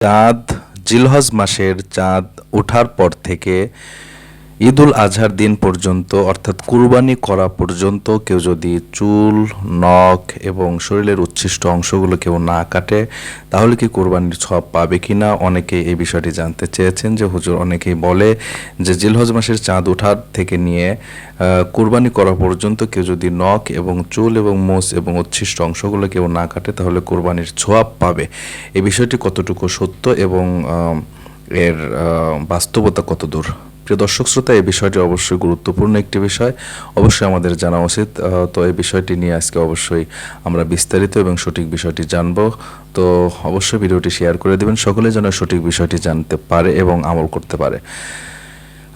চাঁদ জিলহজ মাসের চাঁদ ওঠার পর থেকে ঈদুল আজহার দিন পর্যন্ত, অর্থাৎ কুরবানি করা পর্যন্ত কেউ যদি চুল, নখ এবং শরীরের উচ্ছিষ্ট অংশগুলো কেউ না কাটে, তাহলে কি কোরবানির সব পাবে কি না অনেকে এই বিষয়টি জানতে চেয়েছেন যে হুজুর অনেকেই বলে যে জিলহজ মাসের চাঁদ ওঠার থেকে নিয়ে কুরবানি করা পর্যন্ত কেউ যদি নখ এবং চুল এবং মোষ এবং উচ্ছিষ্ট অংশগুলো কেউ না কাটে, তাহলে কোরবানির ছোয়াব পাবে। এই বিষয়টি কতটুকু সত্য এবং এর বাস্তবতা কত দূর প্রিয় দর্শক শ্রোতা, এই বিষয়টি অবশ্যই গুরুত্বপূর্ণ একটি বিষয়। অবশ্যই আমাদের জানা উচিত তো এই বিষয়টি নিয়ে আজকে অবশ্যই আমরা বিস্তারিত এবং সঠিক বিষয়টি জানব। তো অবশ্যই ভিডিওটি শেয়ার করে দেবেন, সকলে যেন সঠিক বিষয়টি জানতে পারে এবং আমল করতে পারে।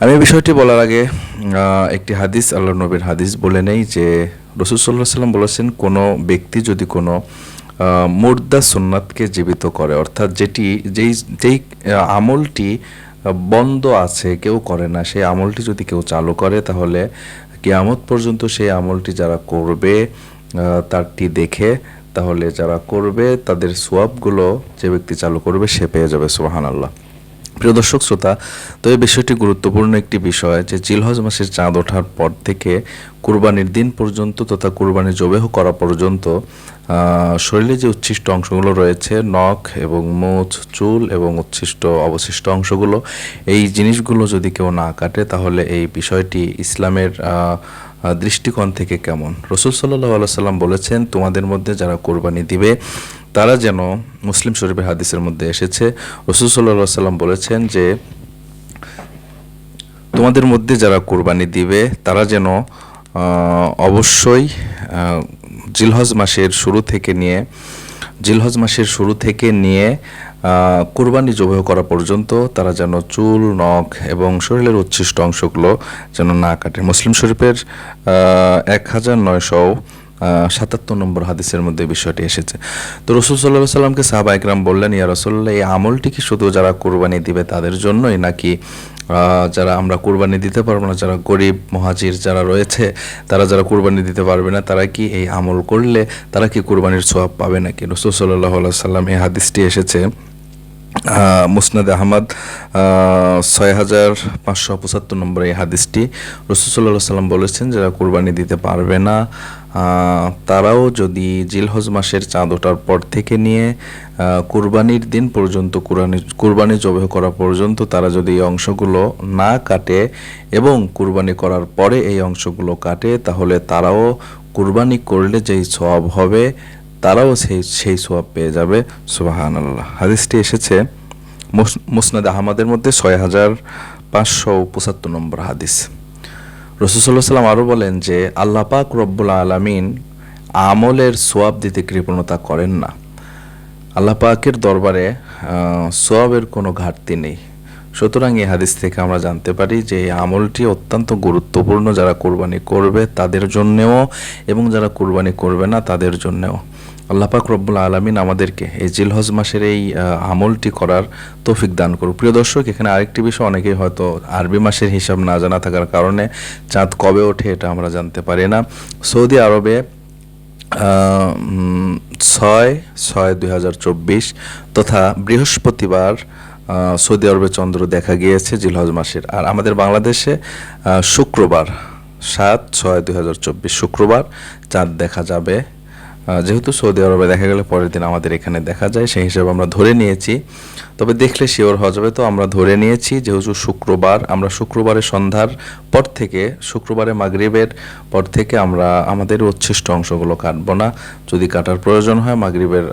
আমি এই বিষয়টি বলার আগে একটি হাদিস আল্লাহ নবীর হাদিস বলে নেই যে রসুল সাল্লাহ সাল্লাম বলেছেন, কোনো ব্যক্তি যদি কোনো মুর্দা সুন্নাতকে জীবিত করে, অর্থাৎ যেটি, যেই যেই আমলটি বন্ধ আছে, কেউ করে না। সেই আমলটি যদি কেউ চালু করে, তাহলে কিয়ামত পর্যন্ত সেই আমলটি যারা করবে তারটি দেখে, তাহলে যারা করবে, তাদের সোয়াবগুলো যে ব্যক্তি চালু করবে, সে পেয়ে যাবে সুবাহান আল্লাহ প্রিয় দর্শক, শ্রোতা, তো এই বিষয়টি গুরুত্বপূর্ণ একটি বিষয় যে জিলহজ মাসের চাঁদ ওঠার পর থেকে কুরবানির দিন পর্যন্ত তথা কুরবানি জবেহ করা পর্যন্ত শরীরে যে উচ্ছিষ্ট অংশগুলো রয়েছে, নখ এবং মুছ চুল এবং উচ্ছিষ্ট অবশিষ্ট অংশগুলো, এই জিনিসগুলো যদি কেউ না কাটে, তাহলে এই বিষয়টি ইসলামের দৃষ্টিকোণ থেকে কেমন? রসুল সাল্লাহ সাল্লাম বলেছেন, তোমাদের মধ্যে যারা কোরবানি দিবে তারা যেন মুসলিম শরীফের হাদিসের মধ্যে এসেছে। রসুল সাল্লাহ সাল্লাম বলেছেন যে, তোমাদের মধ্যে যারা কোরবানি দিবে, তারা যেন অবশ্যই জিলহজ মাসের শুরু থেকে নিয়ে, জিলহজ মাসের শুরু থেকে নিয়ে কোরবানি জবাহ করা পর্যন্ত তারা যেন চুল, নখ এবং শরীরের উচ্ছিষ্ট অংশগুলো যেন না কাটে। মুসলিম শরীফের এক হাজার নয়শো সাতাত্তর নম্বর হাদিসের মধ্যে বিষয়টি এসেছে। তো রসুল সাল্লাহ সাল্লামকে সাহাবা একরাম বললেন, ইয়া রসুল্লাহ এই আমলটি কি শুধু যারা কোরবানি দিবে তাদের জন্যই নাকি যারা আমরা কোরবানি দিতে পারব না, যারা গরিব মহাজির যারা রয়েছে, তারা যারা কোরবানি দিতে পারবে না, তারা কি এই আমল করলে তারা কি কোরবানির সোয়াব পাবে নাকি? রসুল সাল্লাহ সাল্লাম এই হাদিসটি এসেছে মুসনাদ আহমদ ছয় হাজার পাঁচশো পঁচাত্তর নম্বর এই হাদিসটি। রসুল্লাহ সাল্লাম বলেছেন, যারা কোরবানি দিতে পারবে না তারাও যদি জিলহজ মাসের চাঁদ ওঠার পর থেকে নিয়ে কুরবানির দিন পর্যন্ত কুরবানি কুরবানি জবাহ করা পর্যন্ত তারা যদি এই অংশগুলো না কাটে এবং কুরবানি করার পরে এই অংশগুলো কাটে, তাহলে তারাও কুরবানি করলে যেই সওয়াব হবে, তারাও সেই সেই সোয়াব পেয়ে যাবে। সুবাহান আল্লাহ হাদিসটি এসেছে মুস- মুসনাদ আহমদের মধ্যে ছয় হাজার পাঁচশো পঁচাত্তর নম্বর হাদিস। রসুল্লাহ সাল্লাম আরও বলেন যে, আল্লাহ পাক রব্বুল আলমিন আমলের সোয়াব দিতে কৃপণতা করেন না। আল্লাহ পাকের দরবারে সোয়াবের কোনো ঘাটতি নেই। সুতরাং এই হাদিস থেকে আমরা জানতে পারি যে, এই আমলটি অত্যন্ত গুরুত্বপূর্ণ। যারা কোরবানি করবে তাদের জন্যেও এবং যারা কোরবানি করবে না তাদের জন্যেও। আল্লাহ পাক রব্বুল আলমিন আমাদেরকে এই জিলহজ মাসের এই আমলটি করার তৌফিক দান করুক। প্রিয় দর্শক, এখানে আরেকটি বিষয় অনেকেই হয়তো আরবি মাসের হিসাব না জানা থাকার কারণে চাঁদ কবে ওঠে এটা আমরা জানতে পারি না। সৌদি আরবে ছয় ছয় দুই তথা বৃহস্পতিবার সৌদি আরবে চন্দ্র দেখা গিয়েছে জিলহজ মাসের। আর আমাদের বাংলাদেশে শুক্রবার সাত, ছয় দুই শুক্রবার চাঁদ দেখা যাবে। যেহেতু সৌদি আরবে দেখা গেলে পরের দিন আমাদের এখানে দেখা যায়, সেই হিসাবে আমরা ধরে নিয়েছি। তবে দেখলে শিওর হওয়া যাবে তো, আমরা ধরে নিয়েছি যেহেতু শুক্রবার, আমরা শুক্রবারের সন্ধ্যার পর থেকে শুক্রবারে মাগরিবের পর থেকে আমরা আমাদের উচ্ছিষ্ট অংশগুলো কাটবো না। যদি কাটার প্রয়োজন হয়, মাগরিবের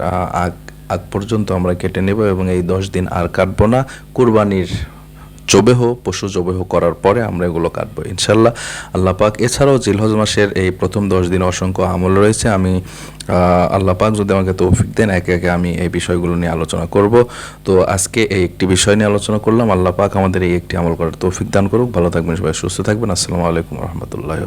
আগ আগ পর্যন্ত আমরা কেটে নেব এবং এই দশ দিন আর কাটবো না। কুরবানির জবেহ, পশু জবেহ করার পরে আমরা এগুলো কাটবো ইনশাল্লাহ আল্লাহ পাক, এছাড়াও জিলহজ মাসের এই প্রথম দশ দিন অসংখ্য আমল রয়েছে। আমি আল্লাহ পাক যদি আমাকে তৌফিক দেন, একে একে আমি এই বিষয়গুলো নিয়ে আলোচনা করব। তো আজকে এই একটি বিষয় নিয়ে আলোচনা করলাম। আল্লাহ পাক আমাদের এই একটি আমল করার তৌফিক দান করুক। ভালো থাকবেন সবাই, সুস্থ থাকবেন। আসসালামু আলাইকুম রহমতুল্লাহ